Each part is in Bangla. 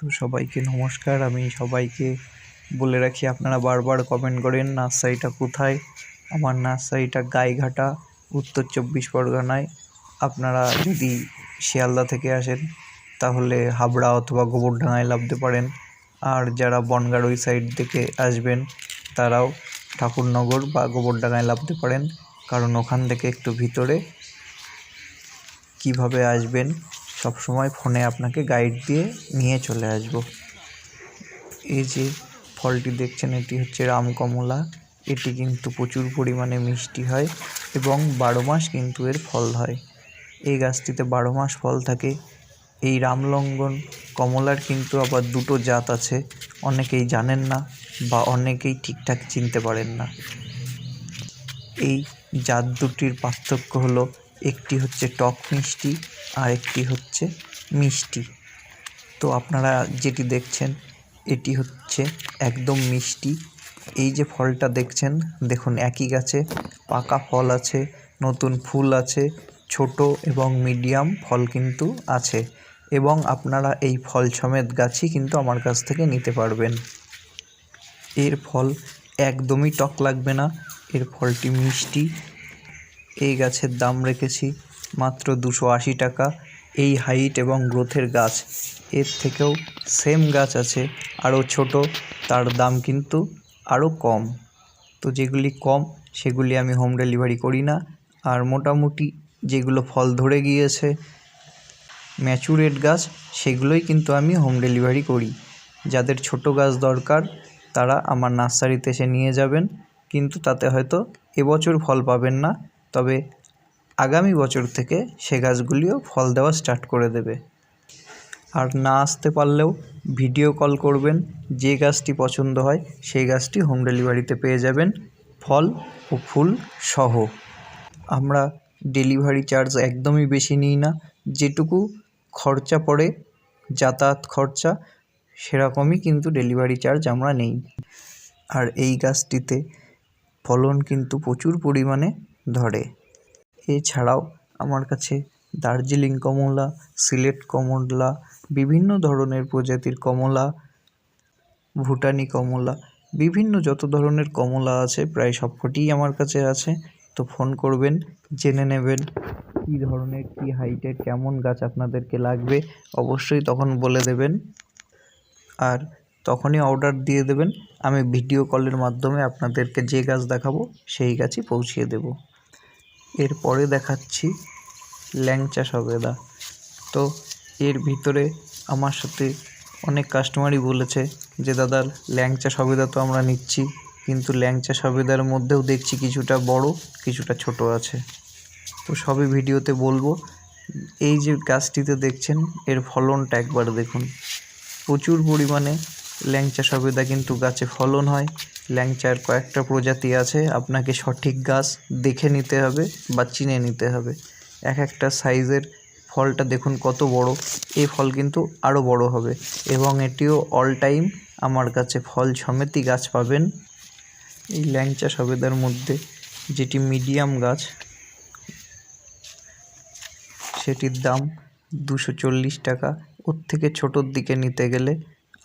তো সবাইকে নমস্কার। আমি সবাইকে বলে রাখি, আপনারা বারবার কমেন্ট করেন, নার্সারিটা কোথায়? আমার নার্সারিটা গাইঘাটা, উত্তর চব্বিশ পরগনায়। আপনারা যদি শিয়ালদা থেকে আসেন, তাহলে হাবড়া অথবা গোবরডাঙায় লাভতে পারেন। আর যারা বনগাঁর ওই সাইড থেকে আসবেন, তারাও ঠাকুরনগর বা গোবরডাঙায় লাভতে পারেন। কারণ ওখান থেকে একটু ভিতরে কীভাবে আসবেন সব সময় ফোনে আপনাকে গাইড দিয়ে নিয়ে চলে আসব। এই যে ফলটি দেখছেন, এটি হচ্ছে রামকমলা। এটি কিন্তু প্রচুর পরিমাণে মিষ্টি হয় এবং বারো মাস কিন্তু এর ফল হয়। এই গাছটিতে বারো মাস ফল থাকে। এই রামলঙ্গন কমলার কিন্তু আবার দুটো জাত আছে। অনেকেই জানেন না বা অনেকেই ঠিকঠাক চিনতে পারেন না। এই জাত দুটির পার্থক্য হলো একটি হচ্ছে টক মিষ্টি আর একটি হচ্ছে মিষ্টি। তো আপনারা যেটি দেখছেন, এটি হচ্ছে একদম মিষ্টি। এই যে ফলটা দেখছেন, দেখুন একই গাছে পাকা ফল আছে, নতুন ফুল আছে, ছোট এবং মিডিয়াম ফল কিন্তু আছে এবং আপনারা এই ফল সমেত গাছই কিন্তু আমার কাছ থেকে নিতে পারবেন। এর ফল একদমই টক লাগবে না, এর ফলটি মিষ্টি এই গাছের দাম রেখেছি মাত্র দুশো আশি টাকা। এই হাইট এবং গ্রোথের গাছ, এর থেকেও সেম গাছ আছে, আরও ছোট, তার দাম কিন্তু আরও কম। তো যেগুলি কম, সেগুলি আমি হোম ডেলিভারি করি না। আর মোটামুটি যেগুলো ফল ধরে গিয়েছে ম্যাচুরেট গাছ, সেগুলোই কিন্তু আমি হোম ডেলিভারি করি। যাদের ছোট গাছ দরকার, তারা আমার নার্সারিতে এসে নিয়ে যাবেন, কিন্তু তাতে হয়তো এবছর ফল পাবেন না। তবে আগামী বছর থেকে সে গাছগুলিও ফল দেওয়া স্টার্ট করে দেবে। আর না আসতে পারলেও ভিডিও কল করবেন, যে গাছটি পছন্দ হয় সেই গাছটি হোম ডেলিভারিতে পেয়ে যাবেন ফল ও ফুল সহ। আমরা ডেলিভারি চার্জ একদমই বেশি নিই না, যেটুকু খরচা পড়ে, যাতায়াত খরচা, সেরকমই কিন্তু ডেলিভারি চার্জ আমরা নেই। আর এই গাছটিতে ফলন কিন্তু প্রচুর পরিমাণে ধরে। এছাড়াও আমার কাছে দার্জিলিং কমলা, সিলেট কমলা, বিভিন্ন ধরনের প্রজাতির কমলা, ভুটানি কমলা, বিভিন্ন যত ধরনের কমলা আছে, প্রায় সবকটিই আমার কাছে আছে। তো ফোন করবেন, জেনে নেবেন কী ধরনের, কী হাইটের, কেমন গাছ আপনাদেরকে লাগবে। অবশ্যই তখন বলে দেবেন। আর তখনই অর্ডার দিয়ে দেবেন, আমি ভিডিও কলের মাধ্যমে আপনাদেরকে যে গাছ দেখাবো, সেই গাছই পৌঁছিয়ে দেব। এরপরে দেখাচ্ছি ল্যাংচা সবেদা। তো এর ভিতরে আমার সাথে অনেক কাস্টমারই বলেছে যে, দাদা, ল্যাংচা সবেদা তো আমরা নিচ্ছি, কিন্তু ল্যাংচা সবেদার মধ্যেও দেখছি কিছুটা বড়, কিছুটা ছোট আছে। তো সবই ভিডিওতে বলব। এই যে গাছটিতে দেখছেন, এর ফলনটা একবার দেখুন। প্রচুর পরিমাণে ল্যাংচা সবেদা কিন্তু গাছে ফলন হয়। ল্যাংচার কয়েকটা প্রজাতি আছে, আপনাকে সঠিক গাছ দেখে নিতে হবে বা চিনে নিতে হবে। এক একটা সাইজের ফলটা দেখুন কত বড়, এই ফল কিন্তু আরও বড় হবে। এবং এটিও অল টাইম আমার কাছে ফল সমেতই গাছ পাবেন। এই ল্যাংচা সবেদার মধ্যে যেটি মিডিয়াম গাছ, সেটির দাম দুশো চল্লিশ টাকা। ওর থেকে ছোটোর দিকে নিতে গেলে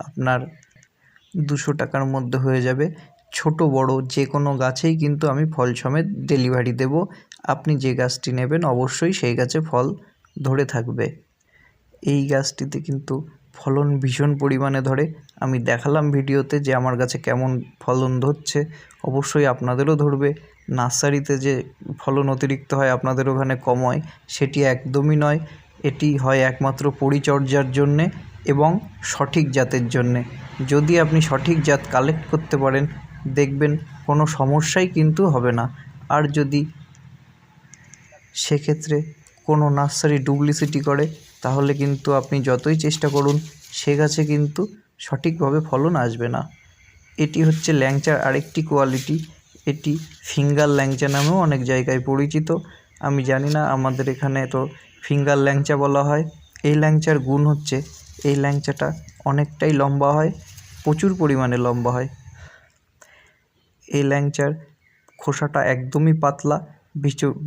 আপনার দুশো টাকার মধ্যে হয়ে যাবে। ছোট, বড় যে কোনো গাছেই কিন্তু আমি ফল সমেত ডেলিভারি দেব। আপনি যে গাছটি নেবেন অবশ্যই সেই গাছে ফল ধরে থাকবে। এই গাছটিতে কিন্তু ফলন ভীষণ পরিমাণে ধরে। আমি দেখালাম ভিডিওতে যে আমার গাছে কেমন ফলন ধরছে। অবশ্যই আপনাদেরও ধরবে। নার্সারিতে যে ফলন অতিরিক্ত হয় আপনাদের ওখানে কম হয়, সেটি একদমই নয়। এটি হয় একমাত্র পরিচর্যার জন্যে এবং সঠিক জাতের জন্যে। যদি আপনি সঠিক জাত কালেক্ট করতে পারেন দেখবেন কোনো সমস্যাই কিন্তু হবে না। আর যদি সেক্ষেত্রে কোনো নার্সারি ডুপ্লিসিটি করে, তাহলে কিন্তু আপনি যতই চেষ্টা করুন, সে গাছে কিন্তু সঠিকভাবে ফলন আসবে না। এটি হচ্ছে ল্যাংচার আরেকটি কোয়ালিটি। এটি ফিঙ্গার ল্যাংচা নামেও অনেক জায়গায় পরিচিত। আমি জানি না আমাদের এখানে তো ফিঙ্গার ল্যাংচা বলা হয়। এই ল্যাংচার গুণ হচ্ছে, এই ল্যাংচাটা অনেকটাই লম্বা হয়, প্রচুর পরিমাণে লম্বা হয়। এই ল্যাংচার খোসাটা একদমই পাতলা।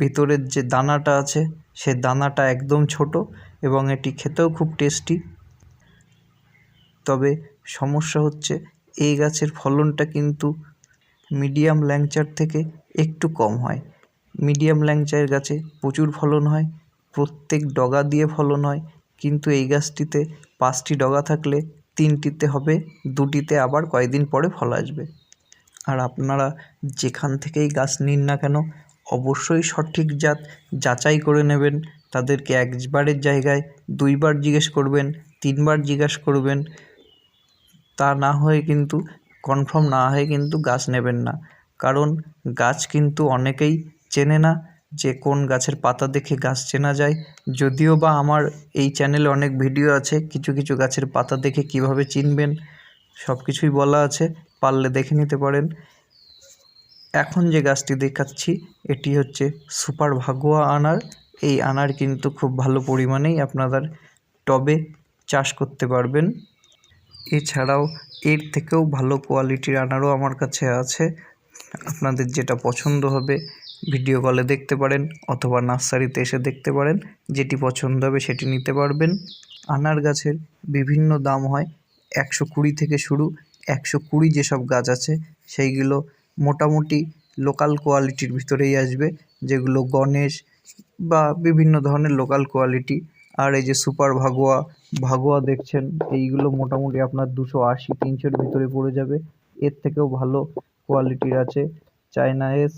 ভিতরের যে দানাটা আছে, সে দানাটা একদম ছোট এবং এটি খেতেও খুব টেস্টি। তবে সমস্যা হচ্ছে, এই গাছের ফলনটা কিন্তু মিডিয়াম ল্যাংচার থেকে একটু কম হয়। মিডিয়াম ল্যাংচার গাছে প্রচুর ফলন হয়, প্রত্যেক ডগা দিয়ে ফলন হয়, কিন্তু এই গাছটিতে পাঁচটি ডগা থাকলে তিনটিতে হবে, দুটিতে আবার কয়েকদিন পরে ফল আসবে। আর আপনারা যেখান থেকেই গাছ নিন না কেন, অবশ্যই সঠিক জাত যাচাই করে নেবেন। তাদেরকে একবারের জায়গায় দুইবার জিজ্ঞেস করবেন, তিনবার জিজ্ঞেস করবেন। তা না হয়ে কিন্তু কনফার্ম না হয়ে কিন্তু গাছ নেবেন না। কারণ গাছ কিন্তু অনেকেই চেনে না যে কোন গাছের পাতা দেখে গাছ চেনা যায়। যদিও বা আমার এই চ্যানেলে অনেক ভিডিও আছে, কিছু কিছু গাছের পাতা দেখে কীভাবে চিনবেন সব কিছুই বলা আছে। পারলে দেখে নিতে পারেন। এখন যে গাছটি দেখাচ্ছি, এটি হচ্ছে সুপার ভাগোয়া আনার। এই আনার কিন্তু খুব ভালো পরিমাণেই আপনাদের টবে চাষ করতে পারবেন। এছাড়াও এর থেকেও ভালো কোয়ালিটির আনারও আমার কাছে আছে। আপনাদের যেটা পছন্দ হবে, ভিডিও কলে দেখতে পারেন অথবা নার্সারিতে এসে দেখতে পারেন, যেটি পছন্দ হবে সেটি নিতে পারবেন। আনার গাছের বিভিন্ন দাম হয়। একশো কুড়ি থেকে শুরু একশো কুড়ি যেসব গাছ আছে, সেইগুলো মোটামুটি লোকাল কোয়ালিটির ভিতরেই আসবে, যেগুলো গণেশ বা বিভিন্ন ধরনের লোকাল কোয়ালিটি আর এই যে সুপার ভাগোয়া ভাগোয়া দেখছেন, এইগুলো মোটামুটি আপনার দুশো আশি তিনশোর ভিতরে পড়ে যাবে। এর থেকেও ভালো কোয়ালিটির আছে। চায়না এস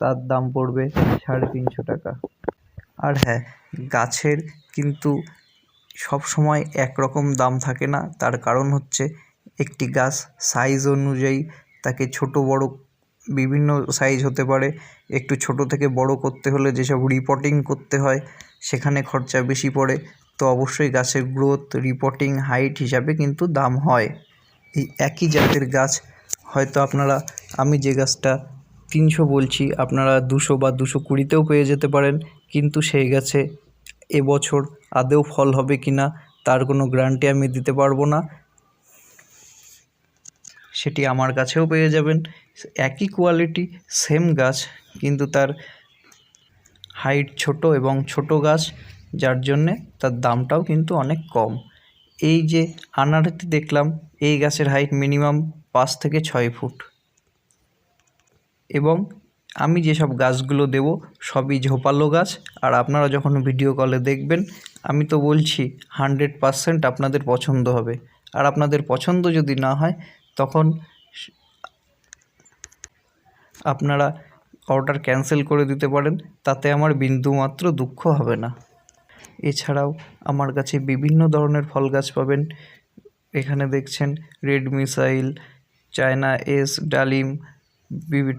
তার দাম পড়বে সাড়ে তিনশো টাকা। আর হ্যাঁ গাছের কিন্তু সব সময় একরকম দাম থাকে না, তার কারণ হচ্ছে একটি গাছ সাইজ অনুযায়ী তাকে ছোট, বড়, বিভিন্ন সাইজ হতে পারে। একটু ছোট থেকে বড় করতে হলে যেসব রিপোর্টিং করতে হয়, সেখানে খরচা বেশি পড়ে। তো অবশ্যই গাছের গ্রোথ রিপোর্টিং হাইট হিসাবে কিন্তু দাম হয়। এই একই জাতের গাছ, হয়তো আপনারা, আমি যে গাছটা তিনশো বলছি, আপনারা দুশো বা দুশো কুড়িতেও পেয়ে যেতে পারেন। কিন্তু সেই গাছে এবছর আদেও ফল হবে কি না তার কোনো গ্যারান্টি আমি দিতে পারব না। সেটি আমার কাছেও পেয়ে যাবেন। একই কোয়ালিটি সেম গাছ, কিন্তু তার হাইট ছোট এবং ছোট গাছ, যার জন্যে তার দামটাও কিন্তু অনেক কম। এই যে আনারটি দেখলাম, এই গাছের হাইট মিনিমাম পাঁচ থেকে ছয় ফুট। এবং আমি যেসব গাছগুলো দেবো, সবই ঝোপালো গাছ। আর আপনারা যখন ভিডিও কলে দেখবেন, আমি তো বলছি হান্ড্রেড পারসেন্ট আপনাদের পছন্দ হবে। আর আপনাদের পছন্দ যদি না হয় তখন আপনারা অর্ডার ক্যান্সেল করে দিতে পারেন, তাতে আমার বিন্দুমাত্র দুঃখ হবে না। এছাড়াও আমার কাছে বিভিন্ন ধরনের ফল গাছ পাবেন। এখানে দেখছেন রেড মিসাইল চায়না এস ডালিম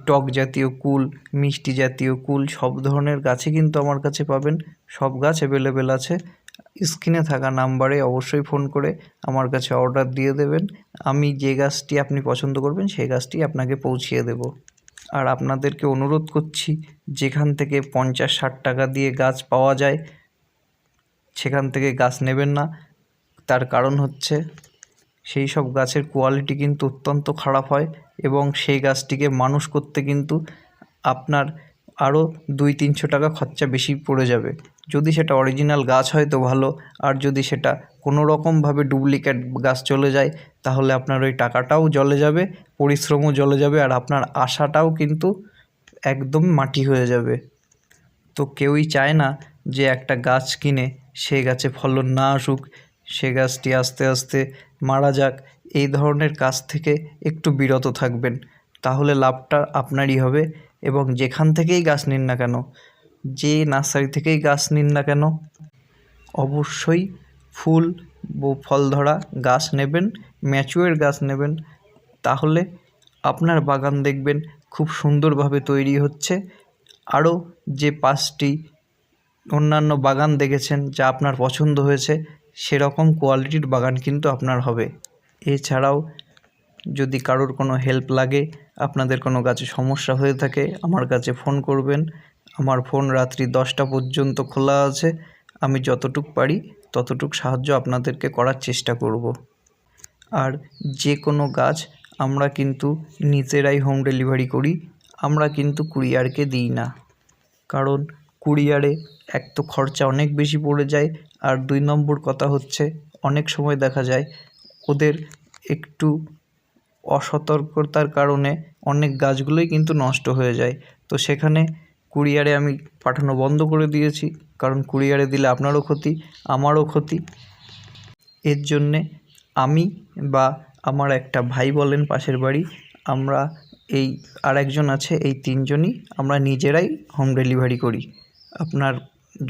টক জাতীয় কুল, মিষ্টি জাতীয় কুল, সব ধরনের গাছই কিন্তু আমার কাছে পাবেন। সব গাছ অ্যাভেলেবেল আছে। স্ক্রিনে থাকা নাম্বারে অবশ্যই ফোন করে আমার কাছে অর্ডার দিয়ে দেবেন। আমি যে গাছটি আপনি পছন্দ করবেন, সেই গাছটি আপনাকে পৌঁছিয়ে দেব। আর আপনাদেরকে অনুরোধ করছি, যেখান থেকে পঞ্চাশ ষাট টাকা দিয়ে গাছ পাওয়া যায়, সেখান থেকে গাছ নেবেন না। তার কারণ হচ্ছে, সেই সব গাছের কোয়ালিটি কিন্তু অত্যন্ত খারাপ হয় এবং সেই গাছটিকে মানুষ করতে কিন্তু আপনার আরও দুই তিনশো টাকা খরচা বেশি পড়ে যাবে। যদি সেটা অরিজিনাল গাছ হয় তো ভালো, আর যদি সেটা কোনো রকমভাবে ডুপ্লিকেট গাছ চলে যায়, তাহলে আপনার ওই টাকাটাও জলে যাবে, পরিশ্রমও জলে যাবে, আর আপনার আশাটাও কিন্তু একদম মাটি হয়ে যাবে। তো কেউই চায় না যে একটা গাছ কিনে সে গাছে ফলন না আসুক, সে গাছটি আস্তে আস্তে মারা যাক, এই ধরনের কাজ থেকে একটু বিরত থাকবেন। তাহলে লাভটা আপনারই হবে, এবং যেখান থেকেই গাছ নিন না কেন নার্সারি থেকেই গাছ নিন না কেন, অবশ্যই ফুল ফল ধরা গাছ নেবেন ম্যাচুয়ার গাছ নেবেন। তাহলে আপনার বাগান দেখবেন খুব সুন্দরভাবে তৈরি হচ্ছে। আরও যে পাঁচটি অন্যান্য বাগান দেখেছেন যা আপনার পছন্দ হয়েছে, সেরকম কোয়ালিটির বাগান কিন্তু আপনার হবে। এছাড়াও যদি কারোর কোনো হেল্প লাগে, আপনাদের কোনো গাছে সমস্যা হয়ে থাকে, আমার কাছে ফোন করবেন। আমার ফোন রাত্রি দশটা পর্যন্ত খোলা আছে। আমি যতটুক পারি ততটুক সাহায্য আপনাদেরকে করার চেষ্টা করব। আর যে কোনো গাছ আমরা কিন্তু নিজেরাই হোম ডেলিভারি করি, আমরা কিন্তু কুরিয়ারকে দিই না। কারণ কুরিয়ারে এক তো খরচা অনেক বেশি পড়ে যায়, আর দুই নম্বর কথা হচ্ছে অনেক সময় দেখা যায় ওদের একটু অসতর্কতার কারণে অনেক গাছগুলোই কিন্তু নষ্ট হয়ে যায়। তো সেখানে কুরিয়ারে আমি পাঠানো বন্ধ করে দিয়েছি, কারণ কুরিয়ারে দিলে আপনারও ক্ষতি, আমারও ক্ষতি। এর জন্যে আমি বা আমার একটা ভাই বলেন পাশের বাড়ি, আমরা এই আর একজন আছে, এই তিনজনই আমরা নিজেরাই হোম ডেলিভারি করি। আপনার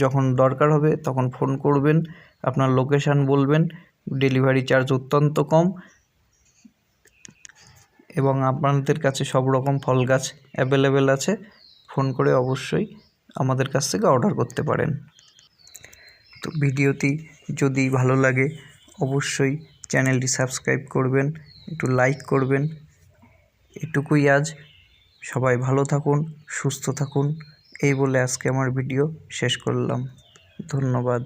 যখন দরকার হবে তখন ফোন করবেন, আপনার লোকেশান বলবেন ডেলিভারি চার্জ অত্যন্ত কম এবং আপনাদের কাছে সব রকম ফল গাছ অ্যাভেলেবেল আছে। ফোন করে অবশ্যই আমাদের কাছ থেকে অর্ডার করতে পারেন। তো ভিডিওটি যদি ভালো লাগে, অবশ্যই চ্যানেলটি সাবস্ক্রাইব করবেন, একটু লাইক করবেন। এটুকুই আজ। সবাই ভালো থাকুন, সুস্থ থাকুন। এই বলে আজকে আমার ভিডিও শেষ করলাম। ধন্যবাদ।